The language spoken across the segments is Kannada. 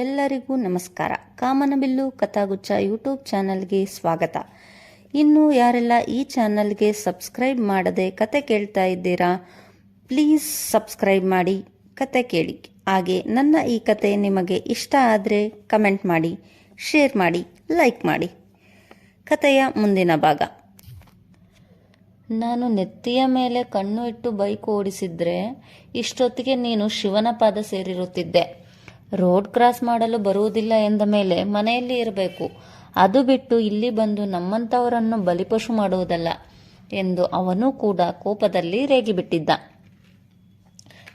ಎಲ್ಲರಿಗೂ ನಮಸ್ಕಾರ. ಕಾಮನಬಿಲ್ಲು ಕಥಾಗುಚ್ಛ ಯೂಟ್ಯೂಬ್ ಚಾನಲ್ಗೆ ಸ್ವಾಗತ. ಇನ್ನು ಯಾರೆಲ್ಲ ಈ ಚಾನಲ್ಗೆ ಸಬ್ಸ್ಕ್ರೈಬ್ ಮಾಡದೆ ಕತೆ ಕೇಳ್ತಾ ಇದ್ದೀರಾ, ಪ್ಲೀಸ್ ಸಬ್ಸ್ಕ್ರೈಬ್ ಮಾಡಿ, ಕತೆ ಕೇಳಿ. ಹಾಗೆ ನನ್ನ ಈ ಕತೆ ನಿಮಗೆ ಇಷ್ಟ ಆದರೆ ಕಮೆಂಟ್ ಮಾಡಿ, ಶೇರ್ ಮಾಡಿ, ಲೈಕ್ ಮಾಡಿ. ಕತೆಯ ಮುಂದಿನ ಭಾಗ. ನಾನು ನೆತ್ತಿಯ ಮೇಲೆ ಕಣ್ಣು ಇಟ್ಟು ಬೈಕ್ ಓಡಿಸಿದ್ರೆ ಇಷ್ಟೊತ್ತಿಗೆ ನೀನು ಶಿವನ ಪಾದ ಸೇರಿರುತ್ತಿದ್ದೆ. ರೋಡ್ ಕ್ರಾಸ್ ಮಾಡಲು ಬರುವುದಿಲ್ಲ ಎಂದ ಮೇಲೆ ಮನೆಯಲ್ಲಿ ಇರಬೇಕು. ಅದು ಬಿಟ್ಟು ಇಲ್ಲಿ ಬಂದು ನಮ್ಮಂಥವರನ್ನು ಬಲಿಪಶು ಮಾಡುವುದಲ್ಲ ಎಂದು ಅವನು ಕೂಡ ಕೋಪದಲ್ಲಿ ರೇಗಿಬಿಟ್ಟಿದ್ದ.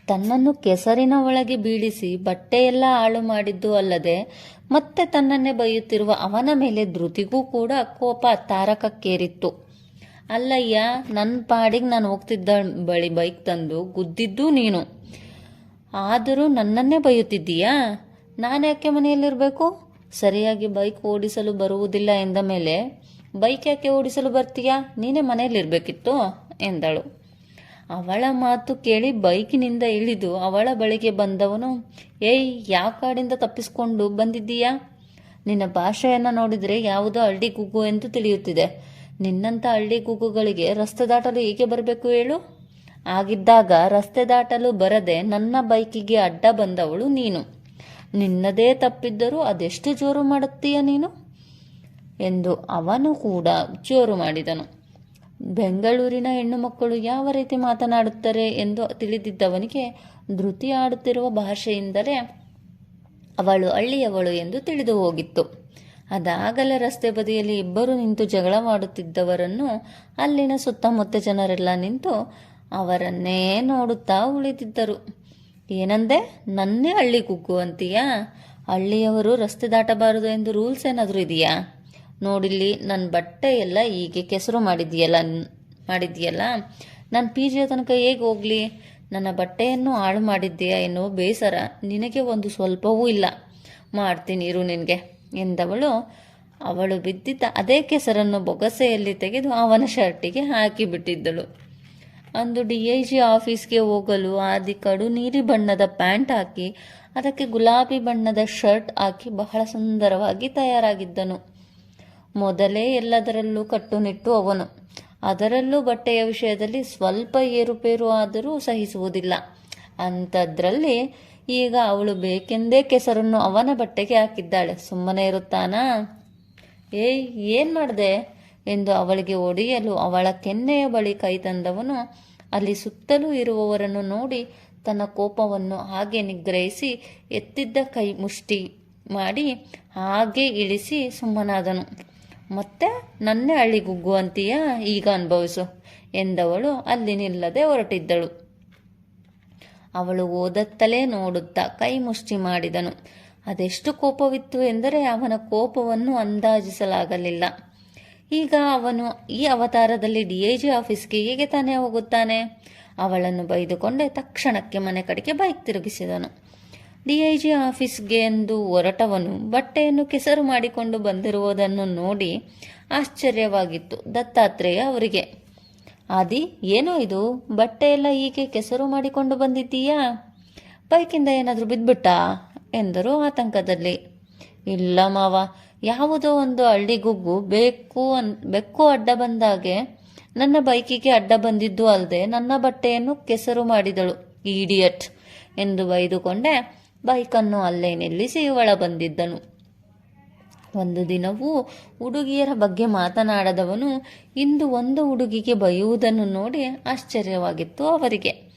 ತನ್ನನ್ನು ಕೆಸರಿನ ಒಳಗೆ ಬೀಳಿಸಿ ಬಟ್ಟೆಯೆಲ್ಲ ಹಾಳು ಮಾಡಿದ್ದು ಅಲ್ಲದೆ ಮತ್ತೆ ತನ್ನನ್ನೇ ಬೈಯುತ್ತಿರುವ ಅವನ ಮೇಲೆ ಧೃತಿಗೂ ಕೂಡ ಕೋಪ ತಾರಕಕ್ಕೇರಿತ್ತು. ಅಲ್ಲಯ್ಯ ನನ್ನ ಪಾಡಿಗೆ ನಾನು ಹೋಗ್ತಿದ್ದ ಬಳಿ ಬೈಕ್ ತಂದು ಗುದ್ದಿದ್ದು ನೀನು. ಆದರೂ ನನ್ನನ್ನೇ ಬೈಯುತ್ತಿದ್ದೀಯಾ? ನಾನ್ಯಾಕೆ ಮನೆಯಲ್ಲಿರಬೇಕು? ಸರಿಯಾಗಿ ಬೈಕ್ ಓಡಿಸಲು ಬರುವುದಿಲ್ಲ ಎಂದ ಮೇಲೆ, ಬೈಕ್ ಯಾಕೆ ಓಡಿಸಲು ಬರ್ತೀಯಾ? ನೀನೇ ಮನೆಯಲ್ಲಿರಬೇಕಿತ್ತು, ಎಂದಳು. ಅವಳ ಮಾತು ಕೇಳಿ ಬೈಕಿನಿಂದ ಇಳಿದು ಅವಳ ಬಳಿಗೆ ಬಂದವನು, ಏಯ್, ಯಾವ ಕಾಡಿಂದ ತಪ್ಪಿಸ್ಕೊಂಡು ಬಂದಿದ್ದೀಯಾ? ನಿನ್ನ ಭಾಷೆಯನ್ನು ನೋಡಿದರೆ ಯಾವುದೋ ಹಳ್ಳಿ ಗುಗ್ಗು ಎಂದು ತಿಳಿಯುತ್ತಿದೆ. ನಿನ್ನಂಥ ಹಳ್ಳಿ ಗುಗ್ಗುಗಳಿಗೆ ರಸ್ತೆ ದಾಟಲು ಹೇಗೆ ಬರಬೇಕು ಹೇಳು? ಆಗಿದ್ದಾಗ ರಸ್ತೆ ದಾಟಲು ಬರದೆ ನನ್ನ ಬೈಕಿಗೆ ಅಡ್ಡ ಬಂದವಳು ನೀನು. ನಿನ್ನದೇ ತಪ್ಪಿದ್ದರೂ ಅದೆಷ್ಟು ಜೋರು ಮಾಡುತ್ತೀಯ ನೀನು? ಎಂದು ಅವನು ಕೂಡ ಜೋರು ಮಾಡಿದನು. ಬೆಂಗಳೂರಿನ ಹೆಣ್ಣು ಮಕ್ಕಳು ಯಾವ ರೀತಿ ಮಾತನಾಡುತ್ತಾರೆ ಎಂದು ತಿಳಿದಿದ್ದವನಿಗೆ ಧೃತಿ ಆಡುತ್ತಿರುವ ಭಾಷೆಯಿಂದಲೇ ಅವಳು ಹಳ್ಳಿಯವಳು ಎಂದು ತಿಳಿದು ಹೋಗಿತ್ತು. ಅದಾಗಲೇ ರಸ್ತೆ ಬದಿಯಲ್ಲಿ ಇಬ್ಬರು ನಿಂತು ಜಗಳ ಮಾಡುತ್ತಿದ್ದವರನ್ನು ಅಲ್ಲಿನ ಸುತ್ತಮುತ್ತ ಜನರೆಲ್ಲ ನಿಂತು ಅವರನ್ನೇ ನೋಡುತ್ತಾ ಉಳಿದಿದ್ದರು. ಏನಂದೆ? ನನ್ನೇ ಹಳ್ಳಿ ಕುಗ್ಗು ಅಂತೀಯಾ? ಹಳ್ಳಿಯವರು ರಸ್ತೆ ದಾಟಬಾರದು ಎಂದು ರೂಲ್ಸ್ ಏನಾದರೂ ಇದೆಯಾ? ನೋಡಿಲ್ಲಿ ನನ್ನ ಬಟ್ಟೆ ಎಲ್ಲ ಹೀಗೆ ಕೆಸರು ಮಾಡಿದೆಯಲ್ಲ ಮಾಡಿದೆಯಲ್ಲ? ನಾನು ಪಿ ಜಿಯ ತನಕ ಹೇಗೆ ಹೋಗಲಿ? ನನ್ನ ಬಟ್ಟೆಯನ್ನು ಹಾಳು ಮಾಡಿದ್ದೀಯಾ ಎನ್ನುವ ಬೇಸರ ನಿನಗೆ ಒಂದು ಸ್ವಲ್ಪವೂ ಇಲ್ಲ. ಮಾಡ್ತೀನಿ ಇರು ನಿನಗೆ ಎಂದವಳು. ಅವಳು ಬಿದ್ದಿದ್ದ ಅದೇ ಕೆಸರನ್ನು ಬೊಗಸೆಯಲ್ಲಿ ತೆಗೆದು ಅವನ ಶರ್ಟಿಗೆ ಹಾಕಿಬಿಟ್ಟಿದ್ದಳು. ಅಂದು ಡಿ ಐ ಜಿ ಆಫೀಸ್ಗೆ ಹೋಗಲು ಆದಿ ಕಡು ನೀಲಿ ಬಣ್ಣದ ಪ್ಯಾಂಟ್ ಹಾಕಿ, ಅದಕ್ಕೆ ಗುಲಾಬಿ ಬಣ್ಣದ ಶರ್ಟ್ ಹಾಕಿ ಬಹಳ ಸುಂದರವಾಗಿ ತಯಾರಾಗಿದ್ದನು. ಮೊದಲೇ ಎಲ್ಲದರಲ್ಲೂ ಕಟ್ಟುನಿಟ್ಟು ಅವನು. ಅದರಲ್ಲೂ ಬಟ್ಟೆಯ ವಿಷಯದಲ್ಲಿ ಸ್ವಲ್ಪ ಏರುಪೇರು ಆದರೂ ಸಹಿಸುವುದಿಲ್ಲ. ಅಂಥದ್ರಲ್ಲಿ ಈಗ ಅವಳು ಬೇಕೆಂದೇ ಕೆಸರನ್ನು ಅವನ ಬಟ್ಟೆಗೆ ಹಾಕಿದ್ದಾಳೆ. ಸುಮ್ಮನೆ ಇರುತ್ತಾನಾ? ಏಯ್, ಏನು ಮಾಡಿದೆ? ಎಂದು ಅವಳಿಗೆ ಒಡೆಯಲು ಅವಳ ಕೆನ್ನೆಯ ಬಳಿ ಕೈ ತಂದವನು, ಅಲ್ಲಿ ಸುತ್ತಲೂ ಇರುವವರನ್ನು ನೋಡಿ ತನ್ನ ಕೋಪವನ್ನು ಹಾಗೆ ನಿಗ್ರಹಿಸಿ ಎತ್ತಿದ್ದ ಕೈ ಮುಷ್ಟಿ ಮಾಡಿ ಹಾಗೆ ಇಳಿಸಿ ಸುಮ್ಮನಾದನು. ಮತ್ತೆ ನನ್ನೇ ಹಳ್ಳಿಗುಗ್ಗು ಅಂತೀಯಾ? ಈಗ ಅನುಭವಿಸು ಎಂದವಳು ಅಲ್ಲಿ ನಿಲ್ಲದೆ ಹೊರಟಿದ್ದಳು. ಅವಳು ಓದತ್ತಲೇ ನೋಡುತ್ತಾ ಕೈ ಮುಷ್ಟಿ ಮಾಡಿದನು. ಅದೆಷ್ಟು ಕೋಪವಿತ್ತು ಎಂದರೆ ಅವನ ಕೋಪವನ್ನು ಅಂದಾಜಿಸಲಾಗಲಿಲ್ಲ. ಈಗ ಅವನು ಈ ಅವತಾರದಲ್ಲಿ ಡಿ ಐ ಜಿ ಆಫೀಸ್ಗೆ ಹೇಗೆ ತಾನೇ ಹೋಗುತ್ತಾನೆ. ಅವಳನ್ನು ಬೈದುಕೊಂಡೆ ತಕ್ಷಣಕ್ಕೆ ಮನೆ ಕಡೆಗೆ ಬೈಕ್ ತಿರುಗಿಸಿದನು. ಡಿ ಐ ಜಿ ಆಫೀಸ್ಗೆ ಎಂದು ಹೊರಟವನು ಬಟ್ಟೆಯನ್ನು ಕೆಸರು ಮಾಡಿಕೊಂಡು ಬಂದಿರುವುದನ್ನು ನೋಡಿ ಆಶ್ಚರ್ಯವಾಗಿತ್ತು ದತ್ತಾತ್ರೇಯ ಅವರಿಗೆ. ಆದಿ, ಏನೋ ಇದು? ಬಟ್ಟೆಯೆಲ್ಲ ಹೀಗೆ ಕೆಸರು ಮಾಡಿಕೊಂಡು ಬಂದಿದ್ದೀಯಾ? ಬೈಕಿಂದ ಏನಾದರೂ ಬಿದ್ದುಬಿಟ್ಟಾ? ಎಂದರು ಆತಂಕದಲ್ಲಿ. ಇಲ್ಲ ಮಾವ ಯಾವುದೋ ಒಂದು ಹಳ್ಳಿಗುಗ್ಗು ಬೇಕು ಅನ್, ಬೆಕ್ಕು ಅಡ್ಡ ಬಂದಾಗೆ ನನ್ನ ಬೈಕಿಗೆ ಅಡ್ಡ ಬಂದಿದ್ದು ಅಲ್ಲದೆ ನನ್ನ ಬಟ್ಟೆಯನ್ನು ಕೆಸರು ಮಾಡಿದಳು. ಈಡಿಯಟ್ ಎಂದು ಬೈದುಕೊಂಡೆ ಬೈಕನ್ನು ಅಲ್ಲೇ ನಿಲ್ಲಿಸಿ ಒಳ ಬಂದಿದ್ದನು. ಒಂದು ದಿನವೂ ಹುಡುಗಿಯರ ಬಗ್ಗೆ ಮಾತನಾಡದವನು ಇಂದು ಒಂದು ಹುಡುಗಿಗೆ ಬೈಯುವುದನ್ನು ನೋಡಿ ಆಶ್ಚರ್ಯವಾಗಿತ್ತು ಅವರಿಗೆ.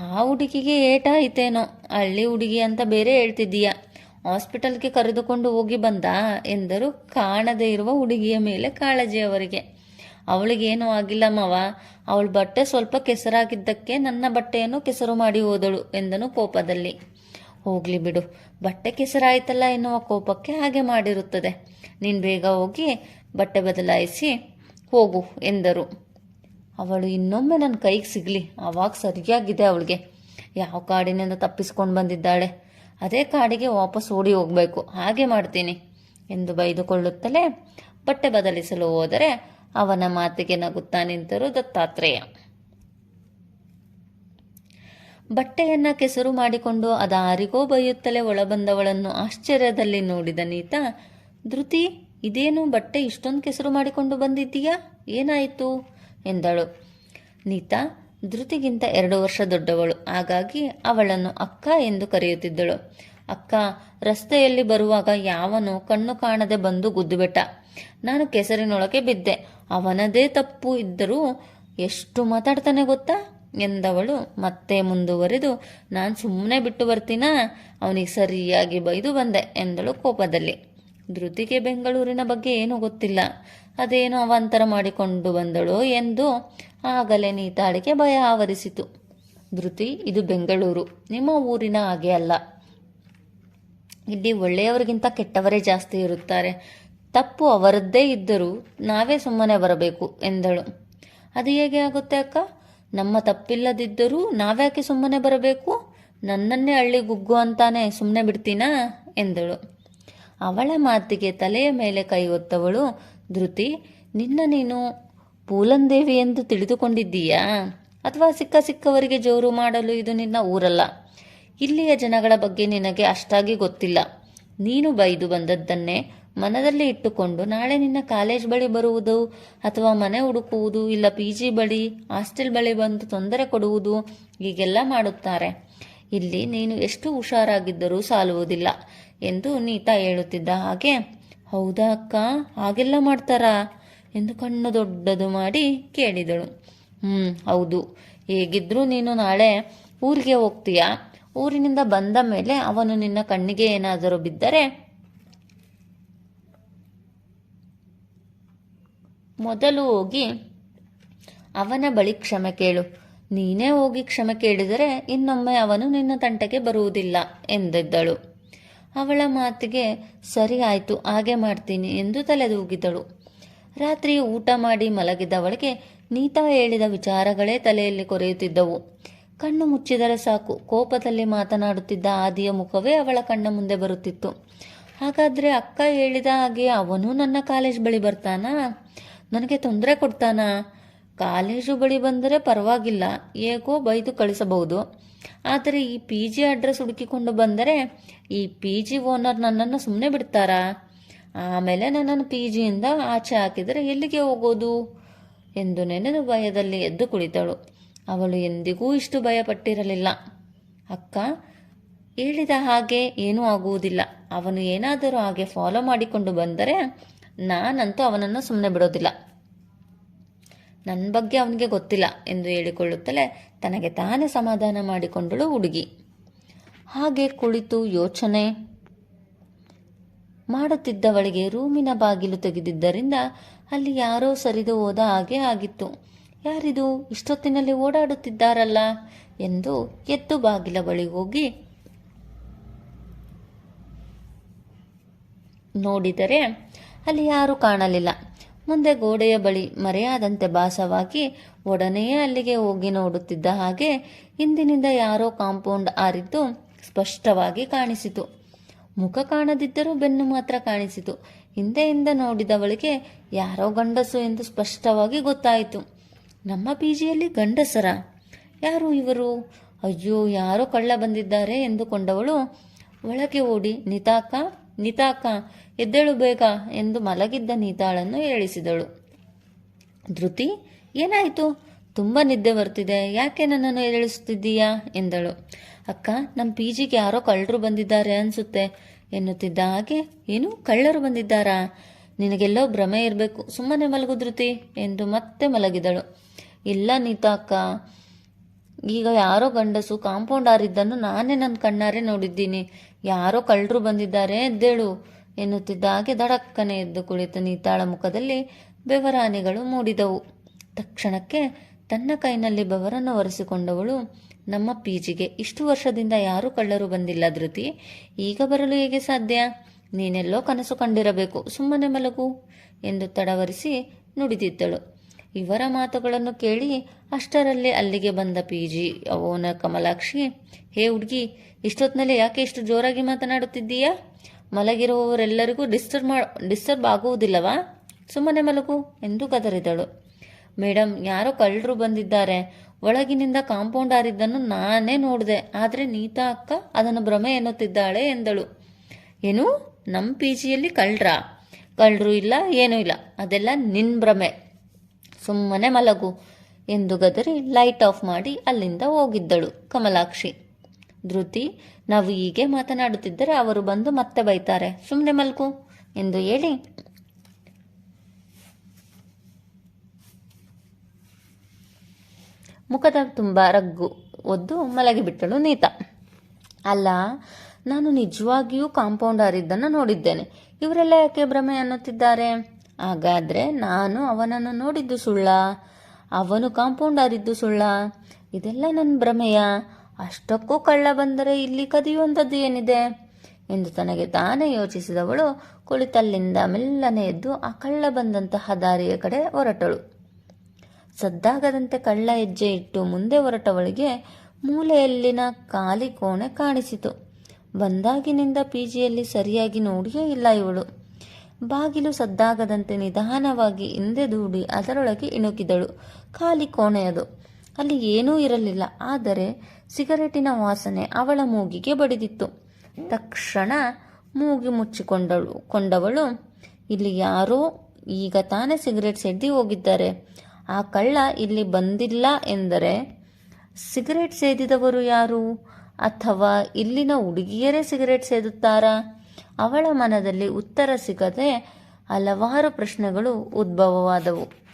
ಆ ಹುಡುಗಿಗೆ ಏಟಾಯಿತೇನೋ? ಹಳ್ಳಿ ಹುಡುಗಿ ಅಂತ ಬೇರೆ ಹೇಳ್ತಿದ್ದೀಯ? ಹಾಸ್ಪಿಟಲ್ಗೆ ಕರೆದುಕೊಂಡು ಹೋಗಿ ಬಂದ ಎಂದರು. ಕಾಣದೇ ಇರುವ ಹುಡುಗಿಯ ಮೇಲೆ ಕಾಳಜಿ ಅವರಿಗೆ. ಅವಳಿಗೇನೂ ಆಗಿಲ್ಲ ಮಾವ. ಅವಳ ಬಟ್ಟೆ ಸ್ವಲ್ಪ ಕೆಸರಾಗಿದ್ದಕ್ಕೆ ನನ್ನ ಬಟ್ಟೆಯನ್ನು ಕೆಸರು ಮಾಡಿ ಹೋದಳು ಎಂದನು ಕೋಪದಲ್ಲಿ. ಹೋಗ್ಲಿ ಬಿಡು. ಬಟ್ಟೆ ಕೆಸರಾಯ್ತಲ್ಲ ಎನ್ನುವ ಕೋಪಕ್ಕೆ ಹಾಗೆ ಮಾಡಿರುತ್ತದೆ. ನೀನು ಬೇಗ ಹೋಗಿ ಬಟ್ಟೆ ಬದಲಾಯಿಸಿ ಹೋಗು ಎಂದರು. ಅವಳು ಇನ್ನೊಮ್ಮೆ ನನ್ನ ಕೈಗೆ ಸಿಗಲಿ. ಆವಾಗ ಸರಿಯಾಗಿದೆ ಅವಳಿಗೆ. ಯಾವ ಕಾಡಿನಿಂದ ತಪ್ಪಿಸ್ಕೊಂಡು ಬಂದಿದ್ದಾಳೆ? ಅದೇ ಕಾಡಿಗೆ ವಾಪಸ್ ಓಡಿ ಹೋಗಬೇಕು. ಹಾಗೆ ಮಾಡ್ತೀನಿ ಎಂದು ಬೈದುಕೊಳ್ಳುತ್ತಲೇ ಬಟ್ಟೆ ಬದಲಿಸಲು ಹೋದರೆ ಅವನ ಮಾತಿಗೆ ನಗುತ್ತಾ ನಿಂತರು ದತ್ತಾತ್ರೇಯ. ಬಟ್ಟೆಯನ್ನ ಕೆಸರು ಮಾಡಿಕೊಂಡು ಅದಾರಿಗೋ ಬೈಯುತ್ತಲೇ ಒಳಬಂದವಳನ್ನು ಆಶ್ಚರ್ಯದಲ್ಲಿ ನೋಡಿದ ನೀತಾ, ಧೃತಿ, ಇದೇನು ಬಟ್ಟೆ ಇಷ್ಟೊಂದು ಕೆಸರು ಮಾಡಿಕೊಂಡು ಬಂದಿದ್ದೀಯಾ? ಏನಾಯಿತು? ಎಂದಳು. ನೀತಾ ಧೃತಿಗಿಂತ ಎರಡು ವರ್ಷ ದೊಡ್ಡವಳು. ಹಾಗಾಗಿ ಅವಳನ್ನು ಅಕ್ಕ ಎಂದು ಕರೆಯುತ್ತಿದ್ದಳು. ಅಕ್ಕ, ರಸ್ತೆಯಲ್ಲಿ ಬರುವಾಗ ಯಾವನು ಕಣ್ಣು ಕಾಣದೆ ಬಂದು ಗುದ್ದುಬಿಟ್ಟ. ನಾನು ಕೆಸರಿನೊಳಗೆ ಬಿದ್ದೆ. ಅವನದೇ ತಪ್ಪು ಇದ್ದರೂ ಎಷ್ಟು ಮಾತಾಡ್ತಾನೆ ಗೊತ್ತಾ? ಎಂದವಳು ಮತ್ತೆ ಮುಂದುವರೆದು, ನಾನು ಸುಮ್ಮನೆ ಬಿಟ್ಟು ಬರ್ತೀನಾ? ಅವನಿಗೆ ಸರಿಯಾಗಿ ಬೈದು ಬಂದೆ ಎಂದಳು ಕೋಪದಲ್ಲಿ. ಧೃತಿಗೆ ಬೆಂಗಳೂರಿನ ಬಗ್ಗೆ ಏನೂ ಗೊತ್ತಿಲ್ಲ. ಅದೇನೋ ಅವಾಂತರ ಮಾಡಿಕೊಂಡು ಬಂದಳು ಎಂದು ಆಗಲೇ ನೀತಾಳಿಗೆ ಭಯ ಆವರಿಸಿತು. ಧೃತಿ, ಇದು ಬೆಂಗಳೂರು. ನಿಮ್ಮ ಊರಿನ ಹಾಗೆ ಅಲ್ಲ. ಇಲ್ಲಿ ಒಳ್ಳೆಯವರಿಗಿಂತ ಕೆಟ್ಟವರೇ ಜಾಸ್ತಿ ಇರುತ್ತಾರೆ. ತಪ್ಪು ಅವರದ್ದೇ ಇದ್ದರೂ ನಾವೇ ಸುಮ್ಮನೆ ಬರಬೇಕು ಎಂದಳು. ಅದು ಹೇಗೆ ಆಗುತ್ತೆ ಅಕ್ಕ? ನಮ್ಮ ತಪ್ಪಿಲ್ಲದಿದ್ದರೂ ನಾವ್ಯಾಕೆ ಸುಮ್ಮನೆ ಬರಬೇಕು? ನನ್ನನ್ನೇ ಹಳ್ಳಿ ಗುಗ್ಗು ಅಂತಾನೆ ಸುಮ್ಮನೆ ಬಿಡ್ತೀನಾ? ಎಂದಳು. ಅವಳ ಮಾತಿಗೆ ತಲೆಯ ಮೇಲೆ ಕೈ ಒತ್ತವಳು. ಧೃತಿ, ನಿನ್ನ ನೀನು ಪೂಲಂದೇವಿ ಎಂದು ತಿಳಿದುಕೊಂಡಿದ್ದೀಯಾ? ಅಥವಾ ಸಿಕ್ಕ ಸಿಕ್ಕವರಿಗೆ ಜೋರು ಮಾಡಲು ಇದು ನಿನ್ನ ಊರಲ್ಲ? ಇಲ್ಲಿಯ ಜನಗಳ ಬಗ್ಗೆ ನಿನಗೆ ಅಷ್ಟಾಗಿ ಗೊತ್ತಿಲ್ಲ. ನೀನು ಬೈದು ಬಂದದ್ದನ್ನೇ ಮನದಲ್ಲಿ ಇಟ್ಟುಕೊಂಡು ನಾಳೆ ನಿನ್ನ ಕಾಲೇಜ್ ಬಳಿ ಬರುವುದು ಅಥವಾ ಮನೆ ಹುಡುಕುವುದು ಇಲ್ಲ ಪಿ ಜಿ ಬಳಿ, ಹಾಸ್ಟೆಲ್ ಬಳಿ ಬಂದು ತೊಂದರೆ ಕೊಡುವುದು ಹೀಗೆಲ್ಲ ಮಾಡುತ್ತಾರೆ. ಇಲ್ಲಿ ನೀನು ಎಷ್ಟು ಹುಷಾರಾಗಿದ್ದರೂ ಸಾಲುವುದಿಲ್ಲ ಎಂದು ನೀತಾ ಹೇಳುತ್ತಿದ್ದ ಹಾಗೆ ಹೌದಾ ಅಕ್ಕ? ಹಾಗೆಲ್ಲ ಮಾಡ್ತಾರಾ? ಎಂದು ಕಣ್ಣು ದೊಡ್ಡದು ಮಾಡಿ ಕೇಳಿದಳು. ಹ್ಮ್, ಹೌದು. ಹೇಗಿದ್ರು ನೀನು ನಾಳೆ ಊರಿಗೆ ಹೋಗ್ತೀಯಾ? ಊರಿನಿಂದ ಬಂದ ಮೇಲೆ ಅವನು ನಿನ್ನ ಕಣ್ಣಿಗೆ ಏನಾದರೂ ಬಿದ್ದರೆ? ಮೊದಲು ಹೋಗಿ ಅವನ ಬಳಿ ಕ್ಷಮೆ ಕೇಳು. ನೀನೇ ಹೋಗಿ ಕ್ಷಮೆ ಕೇಳಿದರೆ ಇನ್ನೊಮ್ಮೆ ಅವನು ನಿನ್ನ ತಂಟೆಗೆ ಬರುವುದಿಲ್ಲ ಎಂದಿದ್ದಳು. ಅವಳ ಮಾತಿಗೆ, ಸರಿ ಆಯಿತು, ಹಾಗೆ ಮಾಡ್ತೀನಿ ಎಂದು ತಲೆದೂಗಿದಳು. ರಾತ್ರಿ ಊಟ ಮಾಡಿ ಮಲಗಿದವಳಿಗೆ ನೀತಾ ಹೇಳಿದ ವಿಚಾರಗಳೇ ತಲೆಯಲ್ಲಿ ಕೊರೆಯುತ್ತಿದ್ದವು. ಕಣ್ಣು ಮುಚ್ಚಿದರೆ ಸಾಕು, ಕೋಪದಲ್ಲಿ ಮಾತನಾಡುತ್ತಿದ್ದ ಆದಿಯ ಮುಖವೇ ಅವಳ ಕಣ್ಣ ಮುಂದೆ ಬರುತ್ತಿತ್ತು. ಹಾಗಾದ್ರೆ ಅಕ್ಕ ಹೇಳಿದ ಹಾಗೆ ಅವನು ನನ್ನ ಕಾಲೇಜ್ ಬಳಿ ಬರ್ತಾನಾ? ನನಗೆ ತೊಂದರೆ ಕೊಡ್ತಾನಾ? ಕಾಲೇಜು ಬಳಿ ಬಂದರೆ ಪರವಾಗಿಲ್ಲ. ಏಕೋ ಬೈದು ಕಳಿಸಬಹುದು. ಆದರೆ ಈ ಪಿ ಜಿ ಅಡ್ರೆಸ್ ಹುಡುಕಿಕೊಂಡು ಬಂದರೆ ಈ ಪಿ ಜಿ ಓನರ್ ನನ್ನನ್ನು ಸುಮ್ಮನೆ ಬಿಡ್ತಾರಾ? ಆಮೇಲೆ ನನ್ನನ್ನು ಪಿ ಜಿಯಿಂದ ಆಚೆ ಹಾಕಿದರೆ ಎಲ್ಲಿಗೆ ಹೋಗೋದು? ಎಂದು ನೆನೆದು ಭಯದಲ್ಲಿ ಎದ್ದು ಕುಳಿತಳು. ಅವಳು ಎಂದಿಗೂ ಇಷ್ಟು ಭಯಪಟ್ಟಿರಲಿಲ್ಲ. ಅಕ್ಕ, ಹೇಳಿದ ಹಾಗೆ ಏನೂ ಆಗುವುದಿಲ್ಲ. ಅವನು ಏನಾದರೂ ಹಾಗೆ ಫಾಲೋ ಮಾಡಿಕೊಂಡು ಬಂದರೆ ನಾನಂತೂ ಅವನನ್ನು ಸುಮ್ಮನೆ ಬಿಡೋದಿಲ್ಲ. ನನ್ನ ಬಗ್ಗೆ ಅವನಿಗೆ ಗೊತ್ತಿಲ್ಲ ಎಂದು ಹೇಳಿಕೊಳ್ಳುತ್ತಲೇ ತನಗೆ ತಾನೇ ಸಮಾಧಾನ ಮಾಡಿಕೊಂಡಳು ಹುಡುಗಿ. ಹಾಗೆ ಕುಳಿತು ಯೋಚನೆ ಮಾಡುತ್ತಿದ್ದವಳಿಗೆ ರೂಮಿನ ಬಾಗಿಲು ತೆಗೆದಿದ್ದರಿಂದ ಅಲ್ಲಿ ಯಾರೋ ಸರಿದು ಹೋದ ಹಾಗೆ ಆಗಿತ್ತು. ಯಾರಿದು? ಇಷ್ಟೊತ್ತಿನಲ್ಲಿ ಓಡಾಡುತ್ತಿದ್ದಾರಲ್ಲ ಎಂದು ಎದ್ದು ಬಾಗಿಲ ಬಳಿ ಹೋಗಿ ನೋಡಿದರೆ ಅಲ್ಲಿ ಯಾರೂ ಕಾಣಲಿಲ್ಲ. ಮುಂದೆ ಗೋಡೆಯ ಬಳಿ ಮರೆಯಾದಂತೆ ಭಾಸವಾಗಿ ಒಡನೆಯೇ ಅಲ್ಲಿಗೆ ಹೋಗಿ ನೋಡುತ್ತಿದ್ದ ಹಾಗೆ ಹಿಂದಿನಿಂದ ಯಾರೋ ಕಾಂಪೌಂಡ್ ಆರಿದ್ದು ಸ್ಪಷ್ಟವಾಗಿ ಕಾಣಿಸಿತು. ಮುಖ ಕಾಣದಿದ್ದರೂ ಬೆನ್ನು ಮಾತ್ರ ಕಾಣಿಸಿತು. ಹಿಂದೆಯಿಂದ ನೋಡಿದವಳಿಗೆ ಯಾರೋ ಗಂಡಸು ಎಂದು ಸ್ಪಷ್ಟವಾಗಿ ಗೊತ್ತಾಯಿತು. ನಮ್ಮ ಪಿ ಜಿಯಲ್ಲಿ ಗಂಡಸರ? ಯಾರು ಇವರು? ಅಯ್ಯೋ, ಯಾರೋ ಕಳ್ಳ ಬಂದಿದ್ದಾರೆ ಎಂದುಕೊಂಡವಳು ಒಳಗೆ ಓಡಿ, ನಿತಾಕ ನಿತಾಕ, ಎದ್ದೇಳು ಬೇಗ ಎಂದು ಮಲಗಿದ್ದ ನೀತಾಳನ್ನು ಏಳಿಸಿದಳು. ಧೃತಿ, ಏನಾಯಿತು? ತುಂಬ ನಿದ್ದೆ ಬರ್ತಿದೆ, ಯಾಕೆ ನನ್ನನ್ನು ಏಳಿಸುತ್ತಿದ್ದೀಯಾ? ಎಂದಳು. ಅಕ್ಕ ನಮ್ಮ ಪಿ ಜಿಗೆ ಯಾರೋ ಕಳ್ಳರು ಬಂದಿದ್ದಾರೆ ಅನಿಸುತ್ತೆ. ಎನ್ನುತ್ತಿದ್ದ ಹಾಗೆ, ಏನು ಕಳ್ಳರು ಬಂದಿದ್ದಾರಾ? ನಿನಗೆಲ್ಲೋ ಭ್ರಮೆ ಇರಬೇಕು. ಸುಮ್ಮನೆ ಮಲಗು ಧೃತಿ, ಎಂದು ಮತ್ತೆ ಮಲಗಿದಳು. ಇಲ್ಲ ನೀತಾ ಅಕ್ಕ ಈಗ ಯಾರೋ ಗಂಡಸು ಕಾಂಪೌಂಡ್ ಆರಿದ್ದನ್ನು ನಾನೇ ನನ್ನ ಕಣ್ಣಾರೆ ನೋಡಿದ್ದೀನಿ. ಯಾರೋ ಕಳ್ಳರು ಬಂದಿದ್ದಾರೆ ಎದ್ದೇಳು ಎನ್ನುತ್ತಿದ್ದ ಹಾಗೆ ದಡಕ್ಕನೆ ಎದ್ದು ಕುಳಿತ ನೀತಾಳ ಮುಖದಲ್ಲಿ ಬೆವರಾನೆಗಳು ಮೂಡಿದವು. ತಕ್ಷಣಕ್ಕೆ ತನ್ನ ಕೈನಲ್ಲಿ ಬೆವರನ್ನು ಒರೆಸಿಕೊಂಡವಳು, ನಮ್ಮ ಪೀಜಿಗೆ ಇಷ್ಟು ವರ್ಷದಿಂದ ಯಾರೂ ಕಳ್ಳರು ಬಂದಿಲ್ಲ ಧೃತಿ, ಈಗ ಬರಲು ಹೇಗೆ ಸಾಧ್ಯ? ನೀನೆಲ್ಲೋ ಕನಸು ಕಂಡಿರಬೇಕು, ಸುಮ್ಮನೆ ಮಲಗು ಎಂದು ತಡವರಿಸಿ ನುಡಿದಿದ್ದಳು. ಇವರ ಮಾತುಗಳನ್ನು ಕೇಳಿ ಅಷ್ಟರಲ್ಲಿ ಅಲ್ಲಿಗೆ ಬಂದ ಪಿ ಜಿ ಅವನ ಕಮಲಾಕ್ಷಿ, ಹೇ ಹುಡುಗಿ ಇಷ್ಟೊತ್ತಿನಲ್ಲಿ ಯಾಕೆ ಇಷ್ಟು ಜೋರಾಗಿ ಮಾತನಾಡುತ್ತಿದ್ದೀಯಾ? ಮಲಗಿರುವವರೆಲ್ಲರಿಗೂ ಡಿಸ್ಟರ್ಬ್ ಮಾ, ಡಿಸ್ಟರ್ಬ್ ಆಗುವುದಿಲ್ಲವಾ? ಸುಮ್ಮನೆ ಮಲಗು, ಎಂದು ಕದರಿದಳು ಮೇಡಮ್ ಯಾರೋ ಕಳ್ಳರು ಬಂದಿದ್ದಾರೆ. ಒಳಗಿನಿಂದ ಕಾಂಪೌಂಡ್ ಹಾರಿದ್ದನ್ನು ನಾನೇ ನೋಡಿದೆ. ಆದರೆ ನೀತಾ ಅಕ್ಕ ಅದನ್ನು ಭ್ರಮೆ ಎನ್ನುತ್ತಿದ್ದಾಳೆ, ಎಂದಳು. ಏನು? ನಮ್ಮ ಪಿ ಜಿಯಲ್ಲಿ ಕಳ್ರಾ ಕಳ್ಳರು ಇಲ್ಲ, ಏನೂ ಇಲ್ಲ. ಅದೆಲ್ಲ ನಿನ್ನ ಭ್ರಮೆ. ಸುಮ್ಮನೆ ಮಲಗು ಎಂದು ಗದರಿ ಲೈಟ್ ಆಫ್ ಮಾಡಿ ಅಲ್ಲಿಂದ ಹೋಗಿದ್ದಳು ಕಮಲಾಕ್ಷಿ. ಧೃತಿ, ನಾವು ಹೀಗೆ ಮಾತನಾಡುತ್ತಿದ್ದರೆ ಅವರು ಬಂದು ಮತ್ತೆ ಬೈತಾರೆ. ಸುಮ್ಮನೆ ಮಲ್ಕು ಎಂದು ಹೇಳಿ. ಮುಖದ ತುಂಬ ರಗ್ಗು ಒದ್ದು ಮಲಗಿಬಿಟ್ಟಳು ನೀತಾ. ಅಲ್ಲ, ನಾನು ನಿಜವಾಗಿಯೂ ಕಾಂಪೌಂಡರ್ ಇದ್ದನ್ನು ನೋಡಿದ್ದೇನೆ. ಇವರೆಲ್ಲ ಯಾಕೆ ಭ್ರಮೆ ಅನ್ನುತ್ತಿದ್ದಾರೆ? ಹಾಗಾದ್ರೆ ನಾನು ಅವನನ್ನು ನೋಡಿದ್ದು ಸುಳ್ಳ? ಅವನು ಕಾಂಪೌಂಡರ್ ಇದ್ದು ಸುಳ್ಳ? ಇದೆಲ್ಲ ನನ್ನ ಭ್ರಮೆಯ. ಅಷ್ಟಕ್ಕೂ ಕಳ್ಳ ಬಂದರೆ ಇಲ್ಲಿ ಕದಿಯುವಂಥದ್ದು ಏನಿದೆ? ಎಂದು ತನಗೆ ತಾನೇ ಯೋಚಿಸಿದವಳು ಕುಳಿತಲ್ಲಿಂದ ಮೆಲ್ಲನೆ ಎದ್ದು ಆ ಕಳ್ಳ ಬಂದಂತಹ ದಾರಿಯ ಕಡೆ ಹೊರಟಳು. ಸದ್ದಾಗದಂತೆ ಕಳ್ಳ ಹೆಜ್ಜೆ ಇಟ್ಟು ಮುಂದೆ ಹೊರಟವಳಿಗೆ ಮೂಲೆಯಲ್ಲಿನ ಖಾಲಿ ಕೋಣೆ ಕಾಣಿಸಿತು. ಬಂದಾಗಿನಿಂದ ಪಿಜಿಯಲ್ಲಿ ಸರಿಯಾಗಿ ನೋಡಿಯೇ ಇಲ್ಲ ಇವಳು. ಬಾಗಿಲು ಸದ್ದಾಗದಂತೆ ನಿಧಾನವಾಗಿ ಹಿಂದೆ ದೂಡಿ ಅದರೊಳಗೆ ಇಣುಕಿದಳು. ಖಾಲಿ ಕೋಣೆಯದು ಅಲ್ಲಿ ಏನೂ ಇರಲಿಲ್ಲ. ಆದರೆ ಸಿಗರೆಟಿನ ವಾಸನೆ ಅವಳ ಮೂಗಿಗೆ ಬಡಿದಿತ್ತು. ತಕ್ಷಣ ಮೂಗಿ ಮುಚ್ಚಿಕೊಂಡಳು. ಕೊಂಡವಳು, ಇಲ್ಲಿ ಯಾರೋ ಈಗ ತಾನೇ ಸಿಗರೆಟ್ ಸೇದಿ ಹೋಗಿದ್ದಾರೆ. ಆ ಕಳ್ಳ ಇಲ್ಲಿ ಬಂದಿಲ್ಲ ಎಂದರೆ ಸಿಗರೆಟ್ ಸೇದಿದವರು ಯಾರು? ಅಥವಾ ಇಲ್ಲಿನ ಹುಡುಗಿಯರೇ ಸಿಗರೆಟ್ ಸೇದುತ್ತಾರಾ? ಅವಳ ಮನದಲ್ಲಿ ಉತ್ತರ ಸಿಗದೆ ಹಲವಾರು ಪ್ರಶ್ನೆಗಳು ಉದ್ಭವವಾದವು.